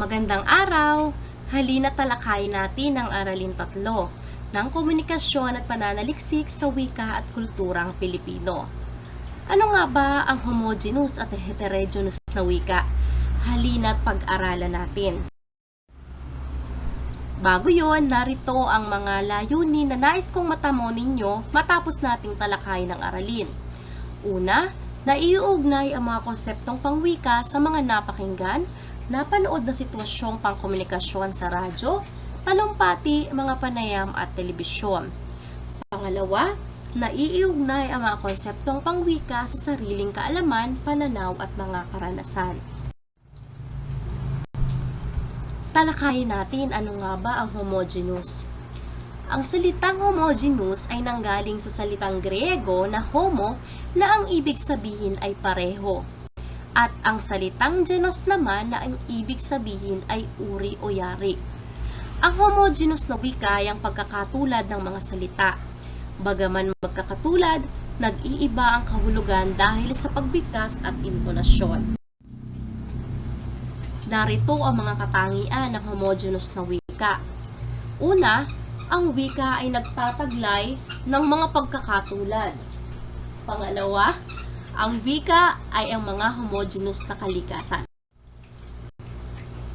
Magandang araw! Halina talakay natin ang aralin tatlo ng komunikasyon at pananaliksik sa wika at kulturang Pilipino. Ano nga ba ang homogeneous at heterogeneous na wika? Halina't pag-aralan natin. Bago yon, narito ang mga layunin na nais kong matamo ninyo matapos nating talakay ng aralin. Una, naiuugnay ang mga konseptong pangwika sa mga napakinggan, napanood na sitwasyong pangkomunikasyon sa radyo, talumpati, mga panayam at telebisyon. Pangalawa, naiiugnay ang mga konseptong pangwika sa sariling kaalaman, pananaw at mga karanasan. Talakayin natin ano nga ba ang homogeneous. Ang salitang homogeneous ay nanggaling sa salitang Griego na homo na ang ibig sabihin ay pareho. At ang salitang genos naman na ang ibig sabihin ay uri o yari. Ang homogeneous na wika ay ang pagkakatulad ng mga salita. Bagaman magkakatulad, nag-iiba ang kahulugan dahil sa pagbigkas at intonasyon. Narito ang mga katangian ng homogeneous na wika. Una, ang wika ay nagtataglay ng mga pagkakatulad. Pangalawa, ang wika ay ang mga homogeneous na kalikasan.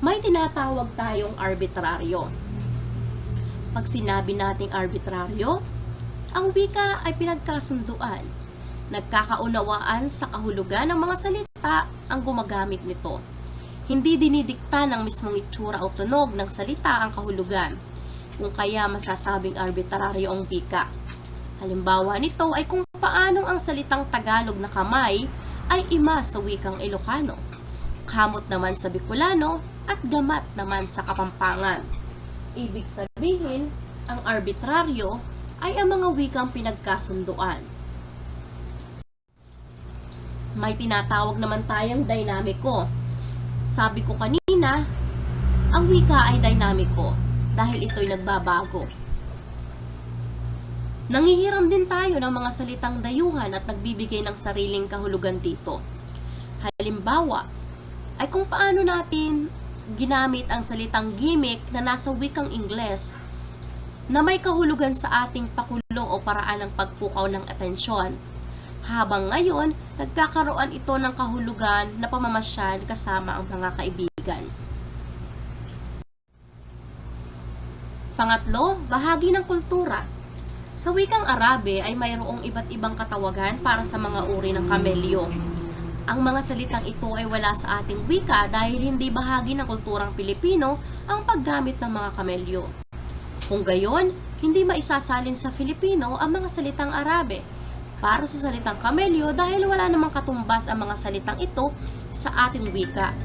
May tinatawag tayong arbitraryo. Pag sinabi nating arbitraryo, ang wika ay pinagkasunduan. Nagkakaunawaan sa kahulugan ng mga salita ang gumagamit nito. Hindi dinidikta ng mismong itsura o tunog ng salita ang kahulugan, kung kaya masasabing arbitraryo ang wika. Halimbawa nito ay kung paanong ang salitang Tagalog na kamay ay ima sa wikang Ilocano, kamot naman sa Bicolano at gamat naman sa Kapampangan. Ibig sabihin, ang arbitraryo ay ang mga wikang pinagkasunduan. May tinatawag naman tayong dinamiko. Sabi ko kanina, ang wika ay dinamiko dahil ito'y nagbabago. Nangihiram din tayo ng mga salitang dayuhan at nagbibigay ng sariling kahulugan dito. Halimbawa, ay kung paano natin ginamit ang salitang gimmick na nasa wikang Ingles na may kahulugan sa ating pakulong o paraan ng pagpukaw ng atensyon. Habang ngayon, nagkakaroon ito ng kahulugan na pamamasyal kasama ang mga kaibigan. Pangatlo, bahagi ng kultura. Sa wikang Arabe ay mayroong iba't ibang katawagan para sa mga uri ng kamelyo. Ang mga salitang ito ay wala sa ating wika dahil hindi bahagi ng kulturang Pilipino ang paggamit ng mga kamelyo. Kung gayon, hindi maisasalin sa Filipino ang mga salitang Arabe para sa salitang kamelyo dahil wala namang katumbas ang mga salitang ito sa ating wika.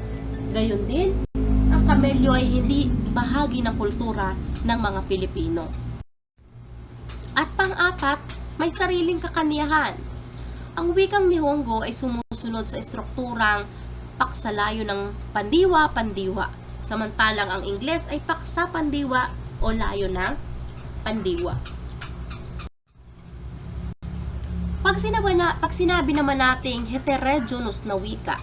Gayon din, ang kamelyo ay hindi bahagi ng kultura ng mga Pilipino. At pang-apat, may sariling kakaniyahan. Ang wikang Nihongo ay sumusunod sa estrukturang paksalayo ng pandiwa-pandiwa, samantalang ang Ingles ay paksa-pandiwa o layo ng pandiwa. Pag sinabi, na, pag sinabi naman nating heterogeneous na wika,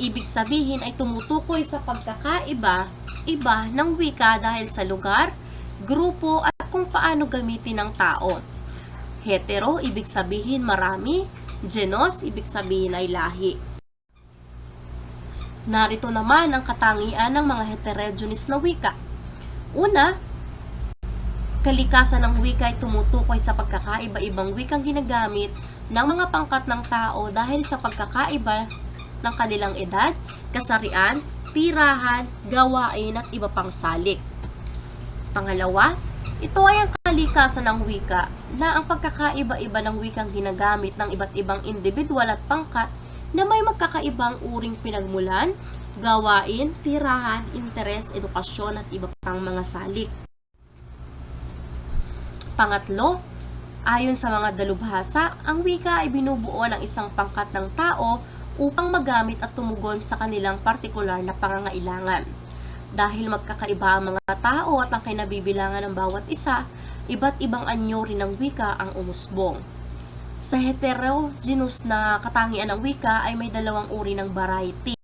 ibig sabihin ay tumutukoy sa pagkakaiba iba ng wika dahil sa lugar, grupo at kung paano gamitin ng tao. Hetero, ibig sabihin marami. Genos, ibig sabihin ay lahi. Narito naman ang katangian ng mga heterogeneous na wika. Una, kalikasan ng wika ay tumutukoy sa pagkakaiba-ibang wikang ginagamit ng mga pangkat ng tao dahil sa pagkakaiba ng kanilang edad, kasarian, tirahan, gawain at iba pang salik. Pangalawa, ito ay ang kalikasan ng wika na ang pagkakaiba-iba ng wikang ginagamit ng iba't ibang individual at pangkat na may magkakaibang uring pinagmulan, gawain, tirahan, interes, edukasyon at iba pang mga salik. Pangatlo, ayon sa mga dalubhasa, ang wika ay binubuo ng isang pangkat ng tao upang magamit at tumugon sa kanilang partikular na pangangailangan. Dahil magkakaiba ang mga tao at ang kinabibilangan ng bawat isa, iba't ibang anyo rin ng wika ang umusbong. Sa heterogeneous na katangian ng wika ay may dalawang uri ng variety.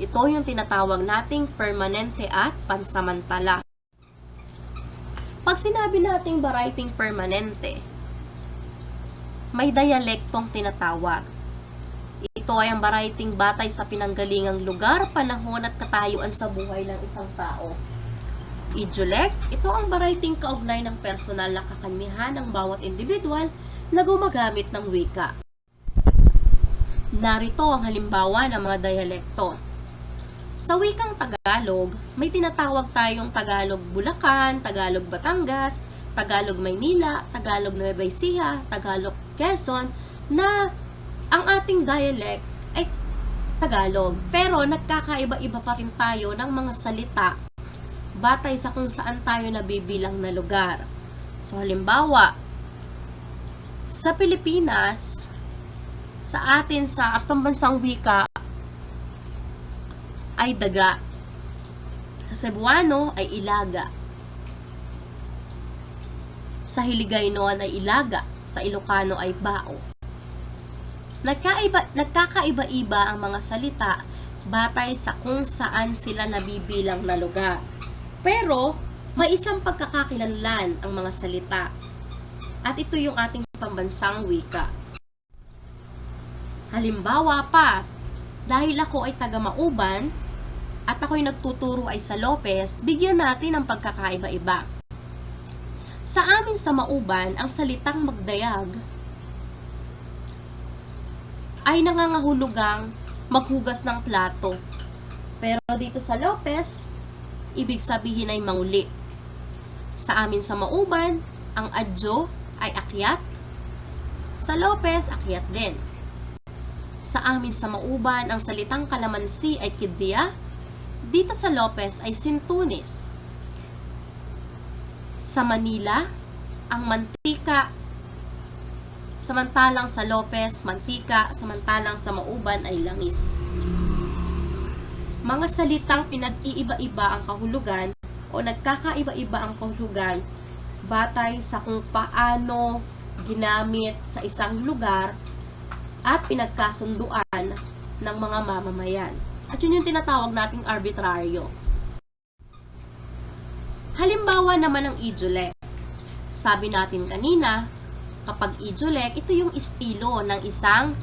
Ito yung tinatawag nating permanente at pansamantala. Pag sinabi nating variety permanente, may dialektong tinatawag. Ito ay ang variety batay sa pinanggalingang lugar, panahon at katayuan sa buhay ng isang tao. Idiolect, ito ang variety kaugnay ng personal na kakanihan ng bawat individual na gumagamit ng wika. Narito ang halimbawa ng mga dialekto. Sa wikang Tagalog, may tinatawag tayong Tagalog Bulacan, Tagalog Batangas, Tagalog Maynila, Tagalog Nueva Ecija, Tagalog Quezon, na ang ating dialect ay Tagalog. Pero nagkakaiba-iba pa rin tayo ng mga salita batay sa kung saan tayo nabibilang na lugar. So halimbawa, sa Pilipinas, sa atin sa pambansang wika ay daga. Sa Cebuano ay ilaga. Sa Hiligaynon ay ilaga. Sa Ilocano ay bao. Nagkaiba, nagkakaiba-iba ang mga salita batay sa kung saan sila nabibilang na lugar. Pero, may isang pagkakakilanlan ang mga salita. At ito yung ating pambansang wika. Halimbawa pa, dahil ako ay taga Mauban at ako'y nagtuturo ay sa Lopez, bigyan natin ng pagkakaiba-iba. Sa amin sa Mauban, ang salitang magdayag ay nangangahulugang maghugas ng plato. Pero dito sa Lopez, ibig sabihin ay manguli. Sa amin sa Mauban, ang adjo ay akyat. Sa Lopez, akyat din. Sa amin sa Mauban, ang salitang kalamansi ay kidya. Dito sa Lopez ay sintunis. Sa Manila, ang mantika samantalang sa Lopez, mantika, samantalang sa Mauban ay langis. Mga salitang pinag-iiba-iba ang kahulugan o nagkakaiba-iba ang kahulugan batay sa kung paano ginamit sa isang lugar at pinagkasunduan ng mga mamamayan. At yun yung tinatawag nating arbitraryo. Halimbawa naman ng idolek. Sabi natin kanina, kapag idolek, ito yung estilo ng isang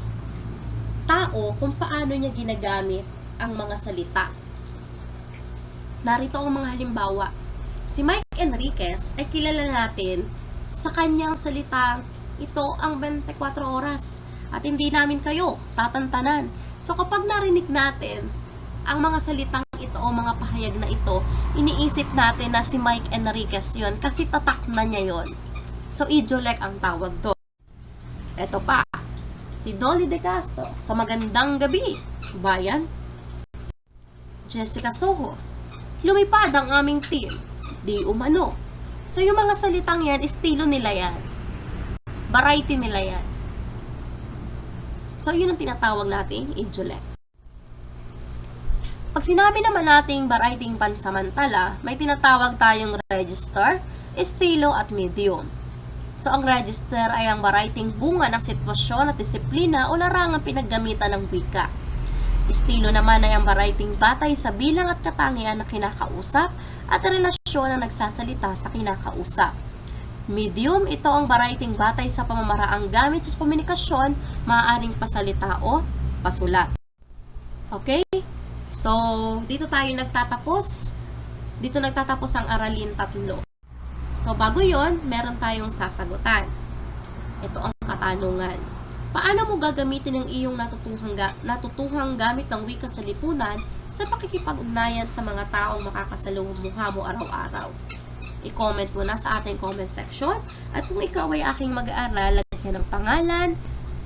tao kung paano niya ginagamit ang mga salita. Narito ang mga halimbawa. Si Mike Enriquez ay kilala natin sa kanyang salitang ito ang 24 oras at hindi namin kayo tatantanan. So kapag narinig natin ang mga salitang ito o mga pahayag na ito, iniisip natin na si Mike Enriquez yon kasi tatak na niya yon. So idolek ang tawag to. Ito pa, si Dolly De Castro sa magandang gabi, bayan. Jessica Soho, lumipad ang aming team, di umano. So yung mga salitang yan, estilo nila yan. Variety nila yan. So yun ang tinatawag nating idolek. Pag sinabi naman nating variety pansamantala, may tinatawag tayong register, estilo at medium. So, ang register ay ang variety bunga ng sitwasyon at disiplina o larangang pinaggamitan ng wika. Estilo naman ay ang variety batay sa bilang at katangian na kinakausap at relasyon na nagsasalita sa kinakausap. Medium, ito ang variety batay sa pamamaraang gamit sa komunikasyon, maaaring pasalita o pasulat. Okay? So, dito tayo nagtatapos. Dito nagtatapos ang aralin tatlo. So, bago yon meron tayong sasagutan. Ito ang katanungan. Paano mo gagamitin ang iyong natutuhang, ga- natutuhang gamit ng wika sa lipunan sa pakikipag-ugnayan sa mga taong makakasalumuha mo araw-araw? I-comment mo na sa ating comment section. At kung ikaw ay aking mag-aaral, lagyan ng pangalan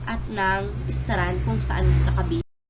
at ng istaran kung saan kakabit.